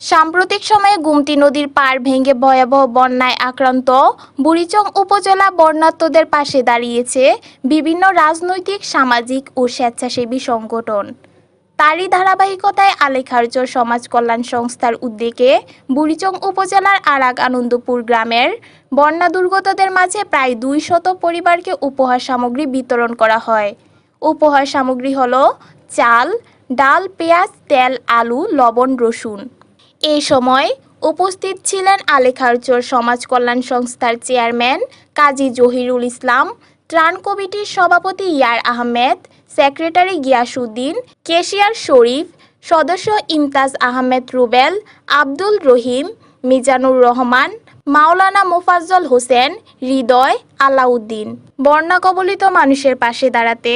সাম্প্রতিক সময়ে গুমতি নদীর পাড় ভেঙে ভয়াবহ বন্যায় আক্রান্ত বুড়িচং উপজেলা বন্যার্তদের পাশে দাঁড়িয়েছে বিভিন্ন রাজনৈতিক, সামাজিক ও স্বেচ্ছাসেবী সংগঠন। তারই ধারাবাহিকতায় আলেখার্য সমাজ কল্যাণ সংস্থার উদ্যোগে বুড়িচং উপজেলার আরাগ আনন্দপুর গ্রামের বন্যা দুর্গতদের মাঝে প্রায় দুই শত পরিবারকে উপহার সামগ্রী বিতরণ করা হয়। উপহার সামগ্রী হল চাল, ডাল, পেঁয়াজ, তেল, আলু, লবণ, রসুন। এই সময় উপস্থিত ছিলেন আলেখারচর সমাজ কল্যাণ সংস্থার চেয়ারম্যান কাজী জহিরুল ইসলাম, ত্রাণ কমিটির সভাপতি ইয়ার আহমেদ, সেক্রেটারি গিয়াসুদ্দিন কেশিয়ার শরীফ, সদস্য ইমতাজ আহমেদ রুবেল, আব্দুল রহিম, মিজানুর রহমান, মাওলানা মোফাজ্জল হোসেন, হৃদয় আলাউদ্দিন। বন্যা কবলিত মানুষের পাশে দাঁড়াতে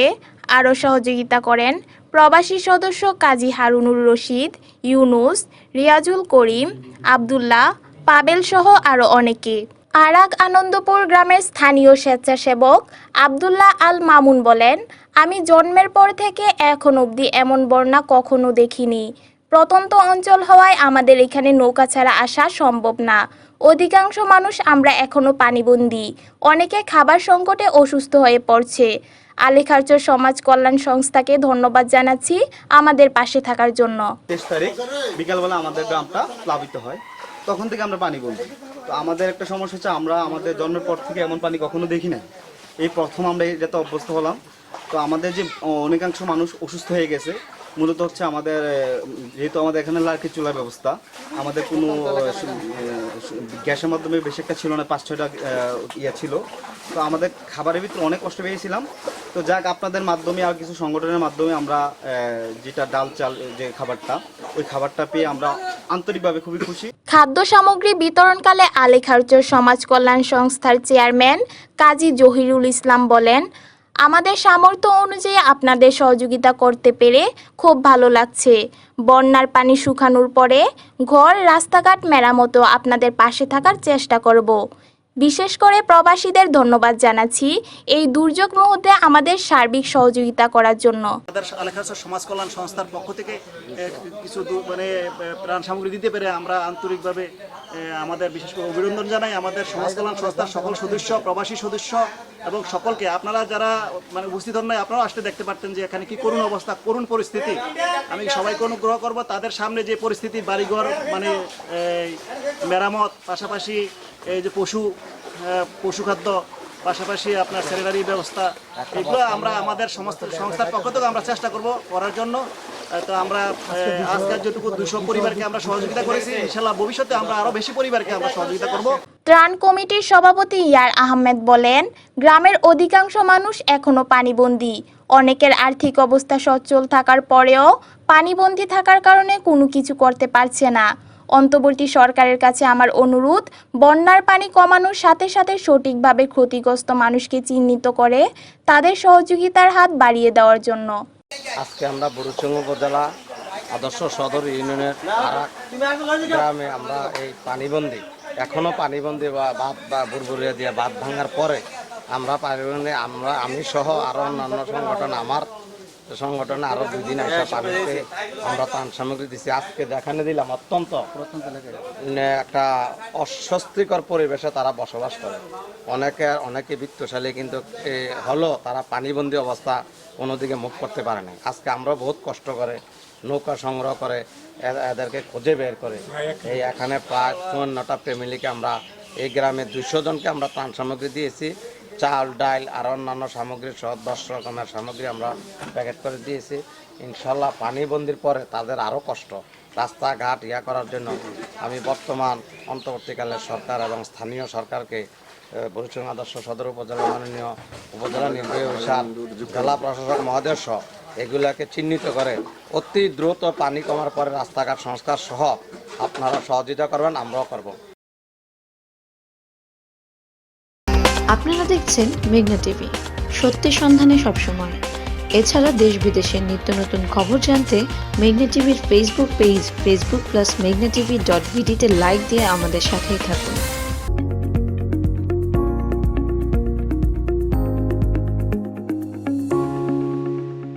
আরও সহযোগিতা করেন প্রবাসী সদস্য কাজী হারুনুর রশিদ, ইউনুস, রিয়াজুল করিম, আবদুল্লাহ, পাবেল সহ আরও অনেকে। আরাক আনন্দপুর গ্রামের স্থানীয় স্বেচ্ছাসেবক আবদুল্লাহ আল মামুন বলেন, আমি জন্মের পর থেকে এখন অবধি এমন বন্যা কখনো দেখিনি। প্রত্যন্ত অঞ্চল হওয়ায় আমাদের এখানে নৌকা ছাড়া আসা সম্ভব না। অধিকাংশ মানুষ আমরা এখনও পানিবন্দী। অনেকে খাবার সংকটে অসুস্থ হয়ে পড়ছে। আলেখার্চর সমাজ কল্যাণ সংস্থাকে ধন্যবাদ জানাচ্ছি আমাদের পাশে থাকার জন্য। তেইশ তারিখ বিকালবেলা আমাদের গ্রামটা প্লাবিত হয়। তখন থেকে আমরা পানি বলছি। তো আমাদের একটা সমস্যা হচ্ছে, আমরা আমাদের জন্মের পর থেকে এমন পানি কখনো দেখি না এই প্রথম আমরা এটাতে অভ্যস্ত হলাম তো আমাদের যে অনেকাংশ মানুষ অসুস্থ হয়ে গেছে, মূলত হচ্ছে আমাদের যেহেতু আমাদের এখানে লার্কি চুলার ব্যবস্থা, আমাদের কোনো গ্যাসের মাধ্যমে বেশি একটা ছিল না পাঁচ ছয়টা ইয়ে ছিল। তো আমাদের খাবারের ভিতরে অনেক কষ্ট পেয়েছিলাম। তো যাক, আপনাদের মাধ্যমে আর কিছু সংগঠনের মাধ্যমে আমরা যেটা ডাল চাল, যে খাবারটা, ওই খাবারটা পেয়ে আমরা আন্তরিকভাবে খুবই খুশি। খাদ্য সামগ্রী বিতরণকালে আলেখার্চর সমাজ কল্যাণ সংস্থার চেয়ারম্যান কাজী জহিরুল ইসলাম বলেন আমাদের সামর্থ্য অনুযায়ী আপনাদের সহযোগিতা করতে পেরে খুব ভালো লাগছে। বন্যার পানি শুকানোর পরে ঘর রাস্তাঘাট মেরামতো আপনাদের পাশে থাকার চেষ্টা করব। বিশেষ করে প্রবাসীদের ধন্যবাদ জানাচ্ছি এই দুর্যোগ মুহূর্তে আমাদের সার্বিক সহযোগিতা করার জন্য। সমাজ কল্যাণ সংস্থার পক্ষ থেকে কিছু মানে এ, ত্রাণ সামগ্রী দিতে পেরে আমরা আন্তরিকভাবে আমাদের বিশেষ করে অভিনন্দন জানাই। আমাদের সমাজ কল্যাণ সংস্থার সকল সদস্য প্রবাসী সদস্য এবং সকলকে, আপনারা যারা মানে উপস্থিত হন নাই, আপনারাও আসতে দেখতে পারতেন যে এখানে কি করুণ অবস্থা, করুণ পরিস্থিতি। আমি সবাইকে অনুগ্রহ করব, তাদের সামনে যে পরিস্থিতি, বাড়িঘর মানে মেরামত, পাশাপাশি এই যে পশু পশু খাদ্য পাশাপাশি আপনার স্যানিটারি ব্যবস্থা, এগুলো আমরা আমাদের সমস্ত সংস্থার পক্ষ থেকে আমরা চেষ্টা করব করার জন্য। তো আমরা আজকের যেটুকু দুশো পরিবারকে আমরা সহযোগিতা করেছি ইনশাল্লাহ ভবিষ্যতে আমরা আরও বেশি পরিবারকে আমরা সহযোগিতা করব। ত্রাণ কমিটির সভাপতি ইয়ার আহমেদ বলেন গ্রামের অধিকাংশ মানুষ এখনও পানিবন্দী। অনেকের আর্থিক অবস্থা সচ্ছল থাকার পরেও পানিবন্দী থাকার কারণে কোনো কিছু করতে পারছে না। অন্তর্বর্তী সরকারের কাছে আমার অনুরোধ বন্যার পানি কমানোর সাথে সাথে সঠিকভাবে ক্ষতিগ্রস্ত মানুষকে চিহ্নিত করে তাদের সহযোগিতার হাত বাড়িয়ে দেওয়ার জন্য। আজকে আমরা বুরুচং উপজেলা আদর্শ সদর ইউনিয়নের গ্রামে আমরা এই পানিবন্দি, এখনও পানিবন্দি বা বাঁধ বা বুরবুরিয়া দিয়ে বাঁধ ভাঙার পরে আমরা পানিবন্দি, আমরা, আমি সহ আরও অন্যান্য সংগঠন, আমার সংগঠনে আরও দুই দিন আসা পানিতে আমরা ত্রাণ সামগ্রী দিচ্ছি আজকে দেখানে দিলাম অত্যন্ত একটা অস্বস্তিকর পরিবেশে তারা বসবাস করে। অনেকে অনেকে বিত্তশালী কিন্তু হলো, তারা পানিবন্দী অবস্থা কোনোদিকে মুখ করতে পারে না আজকে আমরা বহুত কষ্ট করে, নৌকা সংগ্রহ করে এদেরকে খুঁজে বের করে। এই এখানে প্রায় চুয়ান্নটা ফ্যামিলিকে আমরা, এই গ্রামে দুইশো জনকে আমরা ত্রাণ সামগ্রী দিয়েছি। চাল ডাল আর অন্যান্য সামগ্রী সহ দশ রকমের সামগ্রী আমরা প্যাকেট করে দিয়েছি। ইনশাল্লাহ পানিবন্দির পরে তাদের আরও কষ্ট। রাস্তাঘাট ইয়া করার জন্য আমি বর্তমান অন্তর্বর্তীকালে সরকার এবং স্থানীয় সরকারকে বরিশাল আদর্শ সদর উপজেলা মাননীয় উপজেলা নির্বাহী অফিসার, জেলা প্রশাসক মহোদয় সহ এগুলাকে চিহ্নিত করে অতি দ্রুত পানি কমার পরে রাস্তাঘাট সংস্কার সহ আপনারা সহযোগিতা করবেন, আমরাও করব। আপনারা দেখছেন মেঘনা টিভি। সত্যি সন্ধানে সবসময়। এছাড়া দেশ বিদেশের নিত্য নতুন খবর জানতে মেঘনা টিভির ফেসবুক পেজ ফেসবুক প্লাস মেঘনা টিভি ডট ভিডিতে লাইক দিয়ে আমাদের সাথেই থাকুন।